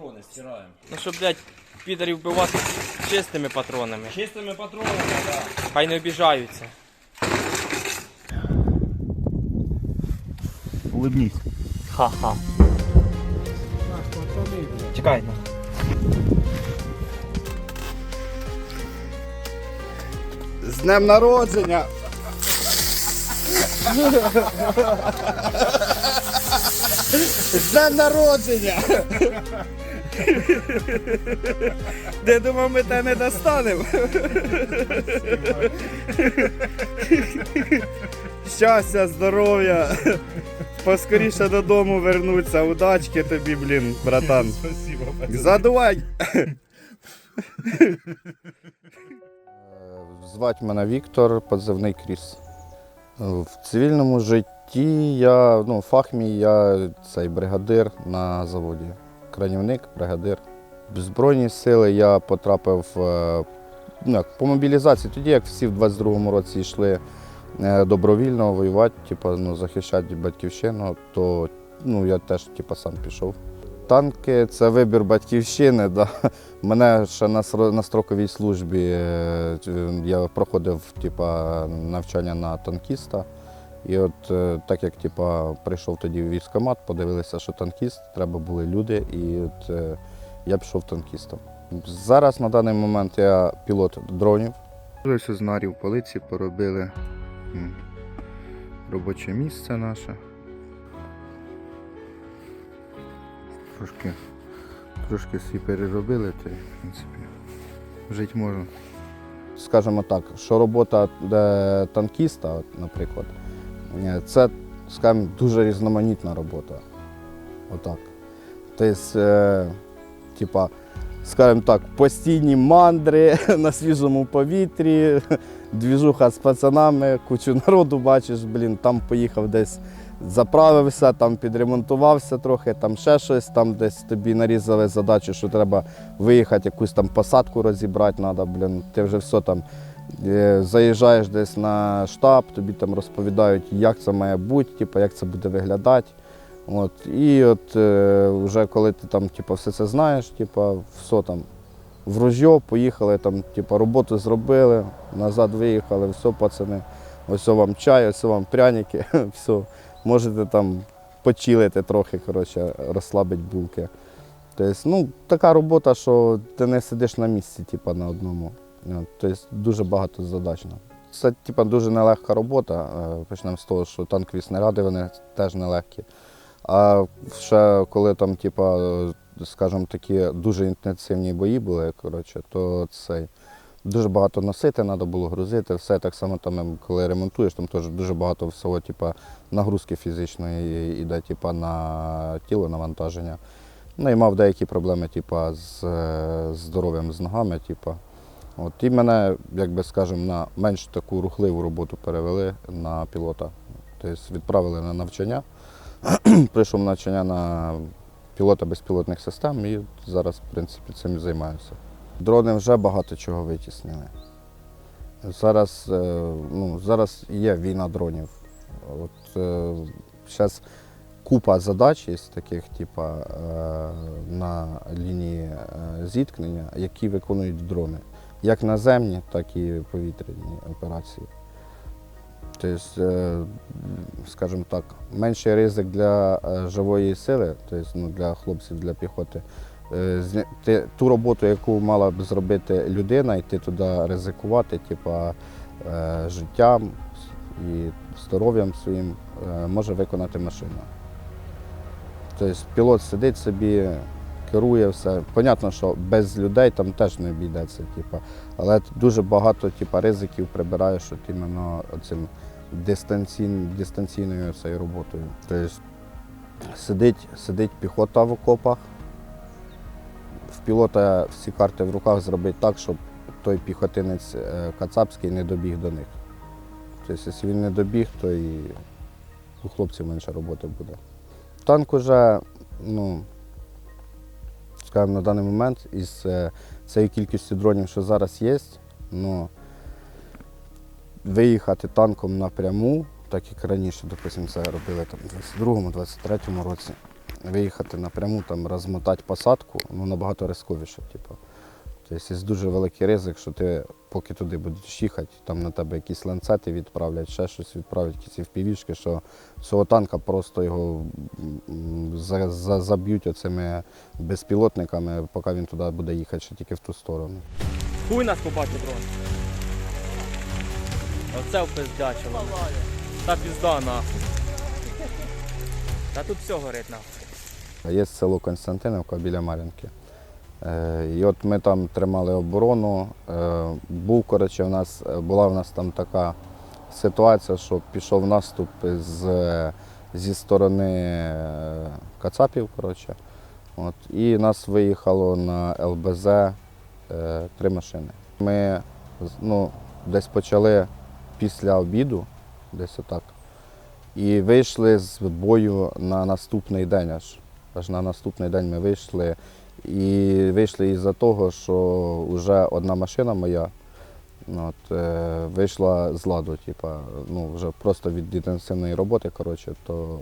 патрони стираємо. Ну щоб, блядь, підарів вбивати чистими патронами. Чистими патронами, так. Хай не обіжаються. Улыбнись. Ха-ха. Чекай. ну. З днем народження! З днем народження! Де думав, ми те не достанемо? Щастя, здоров'я! Поскоріше додому вернуться. Удачки тобі, блін, братан. Спасибо. Задувай! Звати мене Віктор, позивний Кріс. В цивільному житті я, ну, фах мій, я цей бригадир на заводі. Кранівник, бригадир. В Збройні сили я потрапив е, ну, по мобілізації, тоді як всі в 22-му році йшли е, добровільно воювати, типу, ну, захищати батьківщину, то ну, я теж типу, сам пішов. Танки це вибір батьківщини. Да. Мене ще на, строковій службі е, я проходив типа, навчання на танкіста. І от е, так як типа, прийшов тоді в військкомат, подивилися, що танкіст, треба були люди, і от е, я пішов танкістом. Зараз на даний момент я пілот дронів. З нарів полиці поробили робоче місце наше. Трошки, трошки всі переробили, то в принципі жити можна. Скажімо так, що робота танкіста, наприклад, е, це, скажімо, дуже різноманітна робота. Отак. Тобто, е, типа, скажімо так, постійні мандри на свіжому повітрі, двіжуха з пацанами, кучу народу бачиш, блін, там поїхав десь заправився, там підремонтувався трохи, там ще щось, там десь тобі нарізали задачу, що треба виїхати, якусь там посадку розібрати треба, блін, ти вже все там заїжджаєш десь на штаб, тобі там розповідають, як це має бути, типу, як це буде виглядати. От, і от е, вже коли ти там типу, все це знаєш, типу, все там в ружьо, поїхали, там, типу, роботу зробили, назад виїхали, все, пацани, ось вам чай, ось вам пряники, все. Можете там почилити трохи, коротше, розслабити булки. Тобто, ну, така робота, що ти не сидиш на місці, типу, на одному. От, Тобто дуже багато задачна. Це типу, дуже нелегка робота. Е, Почнемо з того, що танкові снаряди вони теж нелегкі. А ще коли там, типу, скажімо, такі дуже інтенсивні бої були, коротше, то цей. Дуже багато носити, треба було грузити, все так само там, ем, коли ремонтуєш, там теж дуже багато всього, типу, нагрузки фізичної йде, типу, на тіло, навантаження. Ну і мав деякі проблеми, типу, з е, здоров'ям з ногами. Типу. От, і мене, як би скажемо, на менш таку рухливу роботу перевели на пілота. Тобто відправили на навчання. Прийшов навчання на пілота безпілотних систем і зараз, в принципі, цим займаюся. Дрони вже багато чого витіснили. Зараз, е, ну, зараз є війна дронів. От, е, зараз купа задач є таких, типа, е, на лінії е, зіткнення, які виконують дрони. Як наземні, так і повітряні операції. Тобто, е, скажімо так, менший ризик для е, живої сили, тобто ну, для хлопців, для піхоти. Е, Ту роботу, яку мала б зробити людина, йти туди ризикувати, типа життям і здоров'ям своїм, може виконати машина. Тобто пілот сидить собі, керує все. Понятно, що без людей там теж не обійдеться, типа, але дуже багато типа, ризиків прибираєш от іменно цим дистанційною, дистанційною цією роботою. Тобто сидить, сидить піхота в окопах, в пілота всі карти в руках зробити так, щоб той піхотинець е, кацапський не добіг до них. Тобто, якщо він не добіг, то і у хлопців менше роботи буде. Танк уже, ну, скажімо, на даний момент із е, цією кількістю дронів, що зараз є, ну, виїхати танком напряму, так як раніше, допустимо, це робили там, в 22-23 році. виїхати напряму, там, розмотати посадку, ну, набагато ризиковіше. Типу. Тобто є дуже великий ризик, що ти поки туди будеш їхати, там на тебе якісь ланцети відправлять, ще щось відправлять, якісь впівішки, що цього танка просто його за, за, заб'ють оцими безпілотниками, поки він туди буде їхати, ще тільки в ту сторону. Хуй нас побачив дрон. Оце впиздячило. Та пізда нахуй. Та тут все горить нахуй. Є село Константинівка біля Мар'їнки. Е, І от ми там тримали оборону. Е, Був, коротше, у нас, була в нас там така ситуація, що пішов наступ з, зі сторони е, Кацапів. Коротше. От, і нас виїхало на ЛБЗ е, три машини. Ми ну, десь почали після обіду, десь отак. І вийшли з бою на наступний день аж. Аж на наступний день ми вийшли. І вийшли із-за того, що вже одна машина моя от, е, вийшла з ладу, типа, ну, вже просто від інтенсивної роботи, коротше, то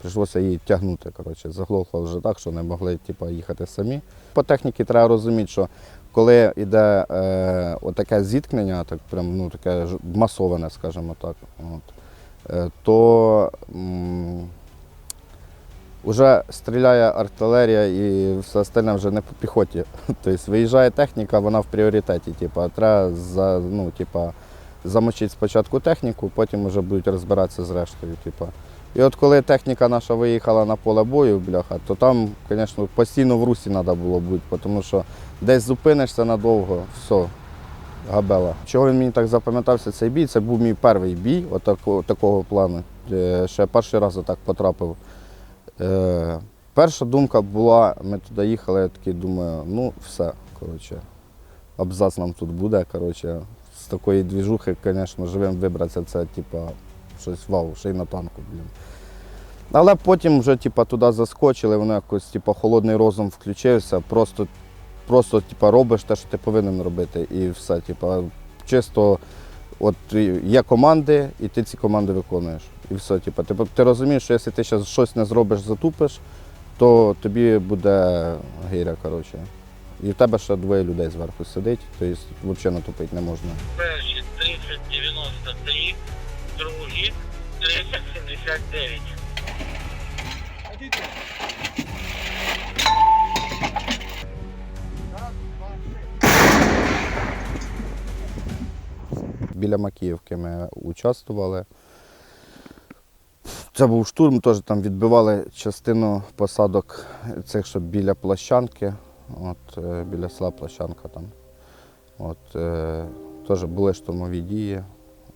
прийшлося її тягнути. Коротше. Заглохло вже так, що не могли типа, їхати самі. По техніці треба розуміти, що коли йде е, отаке зіткнення, так прям ну, таке масоване, скажімо так, от, е, то м, вже стріляє артилерія і все остальне вже не по піхоті. Тобто виїжджає техніка, вона в пріоритеті. Типа, треба за, ну, типа, замочити спочатку техніку, потім вже будуть розбиратися з рештою. Типа. І от коли техніка наша виїхала на поле бою, бляха, то там, звісно, постійно в русі треба було бути, тому що десь зупинишся надовго, все, габела. Чого він мені так запам'ятався цей бій? Це був мій перший бій отако, такого плану. Е, Ще перший раз отак потрапив. Е, перша думка була, ми туди їхали, я такий думаю, ну все, коротше, абзац нам тут буде. Коротше, з такої двіжухи, звісно, живим вибратися, це типа щось вау, ще й на танку, блін. Але потім вже типа, туди заскочили, воно якось типа, холодний розум включився, просто, просто типа, робиш те, що ти повинен робити, і все. Типа, чисто от є команди, і ти ці команди виконуєш. І все. Типа, ти, ти розумієш, що якщо ти зараз щось не зробиш, затупиш, то тобі буде гиря. Коротше. І в тебе ще двоє людей зверху сидить, тобто взагалі натупити не можна. Перші 3093, другі 3079. Біля Макіївки ми участвували. Це був штурм, теж там відбивали частину посадок цих, що біля площанки, от, е, біля села Площанка там. От, е, теж були штурмові дії.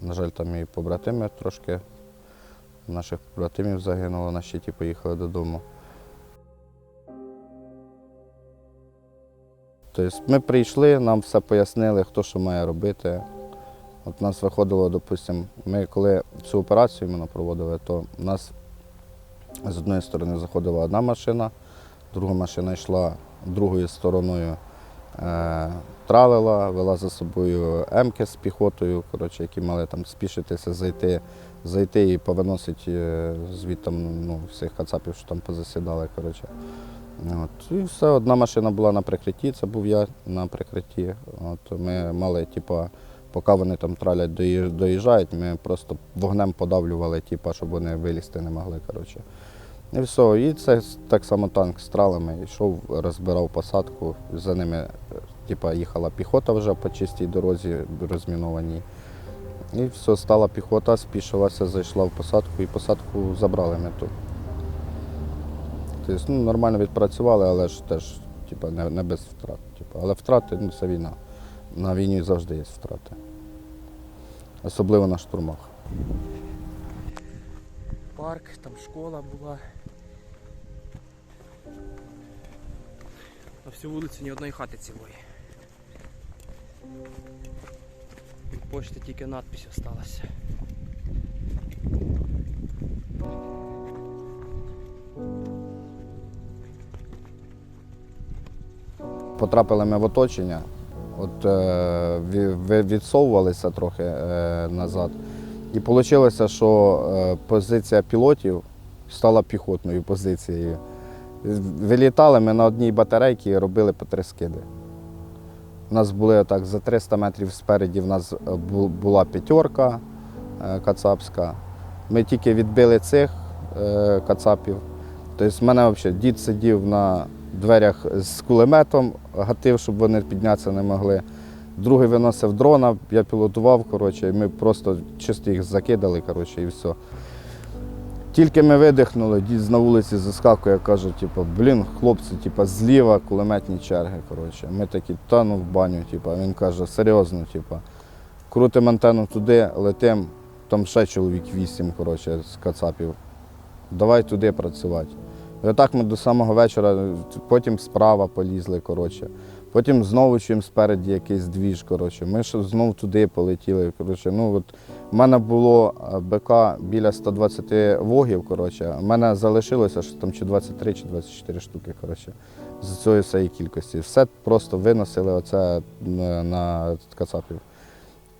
На жаль, там і побратими трошки. Наших побратимів загинуло, на щиті поїхали додому. Тобто ми прийшли, нам все пояснили, хто що має робити. От нас виходило, допустимо, ми коли цю операцію іменно проводили, то у нас з одної сторони заходила одна машина, друга машина йшла другою стороною, е, тралила, вела за собою емки з піхотою, коротше, які мали там спішитися, зайти, зайти і повиносити звідти ну, всіх кацапів, що там позасідали. Коротше. От. І все, одна машина була на прикритті, це був я на прикритті. От. Ми мали, типу, поки вони там тралять, доїжджають, ми просто вогнем подавлювали, типу, щоб вони вилізти не могли. Коротше. І все. І це так само танк з тралами йшов, розбирав посадку. За ними типу, їхала піхота вже по чистій дорозі розмінованій. І все, стала піхота, спішилася, зайшла в посадку і посадку забрали ми ту. Тобто, ну, нормально відпрацювали, але ж теж типу, не, не без втрат. Типу. Але втрати ну, це війна. На війні завжди є втрати. Особливо на штурмах. Парк, там школа була. На всю вулицю ні одної хати цілої. Від пошти тільки надпись осталася. Потрапили ми в оточення, от, е, відсовувалися трохи е, назад. І вийшло, що е, позиція пілотів стала піхотною позицією. Вилітали ми на одній батарейці і робили по три скиди. У нас були отак за 300 метрів спереді, в нас була п'ятерка кацапська. Ми тільки відбили цих кацапів. Тобто в мене взагалі дід сидів на дверях з кулеметом, гатив, щоб вони піднятися не могли. Другий виносив дрона, я пілотував, коротше, і ми просто чисто їх закидали, коротше, і все. Тільки ми видихнули, дід на вулиці заскакує, каже, типу, блін, хлопці, типу, зліва кулеметні черги. Коротше. Ми такі, та ну в баню, типу. він каже, серйозно, типу. Крутимо антенну туди, летим, там ще чоловік вісім, коротше, з кацапів. Давай туди працювати. І отак ми до самого вечора, потім справа полізли, коротше. Потім знову чуємо спереді якийсь двіж, коротше. Ми ще знову туди полетіли. Коротше. Ну, от, у мене було е, БК біля 120 вогів, коротше. У мене залишилося що там чи 23, чи 24 штуки, коротше, з цієї всієї кількості. Все просто виносили оце на кацапів.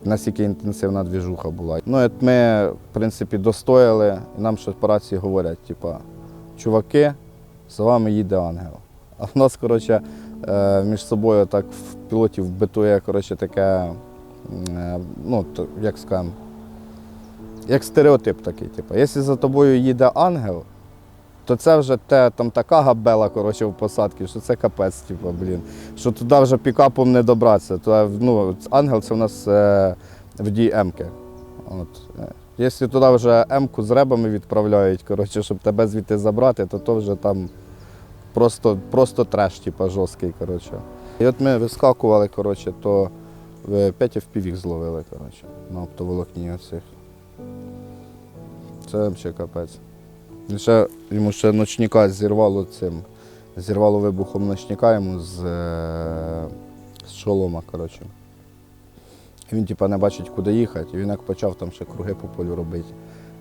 Настільки інтенсивна двіжуха була. Ну, от ми, в принципі, достояли, нам щось по рації говорять, типа, чуваки, за вами їде ангел. А в нас, коротше, е, між собою так в пілотів битує коротше, таке, е, ну, як скажемо, як стереотип такий. Типу. Якщо за тобою їде ангел, то це вже те, там така габела коротше, в посадці, що це капець, типу, блін. Що туди вже пікапом не добратися. Туди, ну, ангел це в нас е, водій М-ки. От. Е. Якщо туди вже М-ку з ребами відправляють, коротше, щоб тебе звідти забрати, то то вже там просто, просто треш, типу, жорсткий. Коротше. І от ми вискакували, коротше, то 5 FPV зловили коротше, на оптоволокні оцих. Це взагалі капець. Ще, йому ще ночника зірвало цим. Зірвало вибухом ночника йому з, е, з шолома. коротше. Він типа, не бачить, куди їхати. І він як почав там ще круги по полю робити.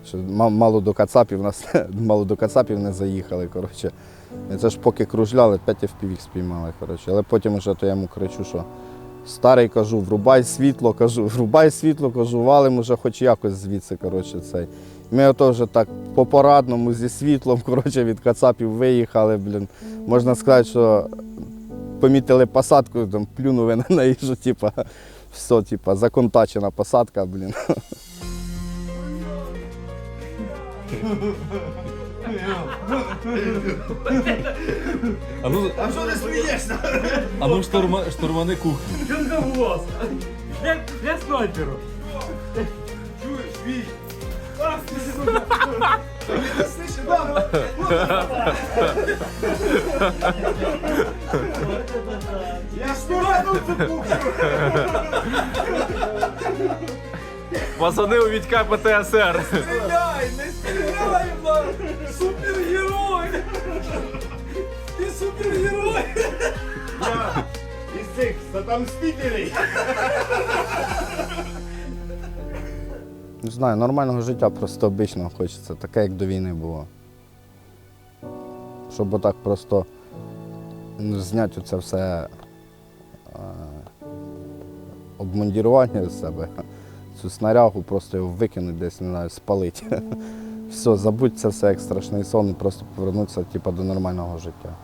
Що мало до кацапів нас мало до кацапів не заїхали. Коротше. Це ж поки кружляли, 5 FPV спіймали. Коротше. Але потім вже то я йому кричу, що старий кажу, врубай світло, кажу, врубай світло, кажу, валим уже хоч якось звідси. Коротше, цей. Ми ото вже так по порадному зі світлом коротше, від кацапів виїхали. Блін. Можна сказати, що помітили посадку, там, плюнули на неї, що все, типа, законтачена посадка, блін. А ну, а що ти смієшся? А ну штурма, штурмани кухню. Я, я снайперу. Пацани у Вітька ПТСР. Стріляй, не стріляй, мам! Супергерой! Ти супергерой! Із цих там спікерів. Не знаю, нормального життя просто обичного хочеться, таке, як до війни було. Щоб отак просто зняти оце все обмундірування з себе, цю снарягу, просто його викинути десь, не знаю, спалити. Все, забудь це все як страшний сон просто повернутися типу, до нормального життя.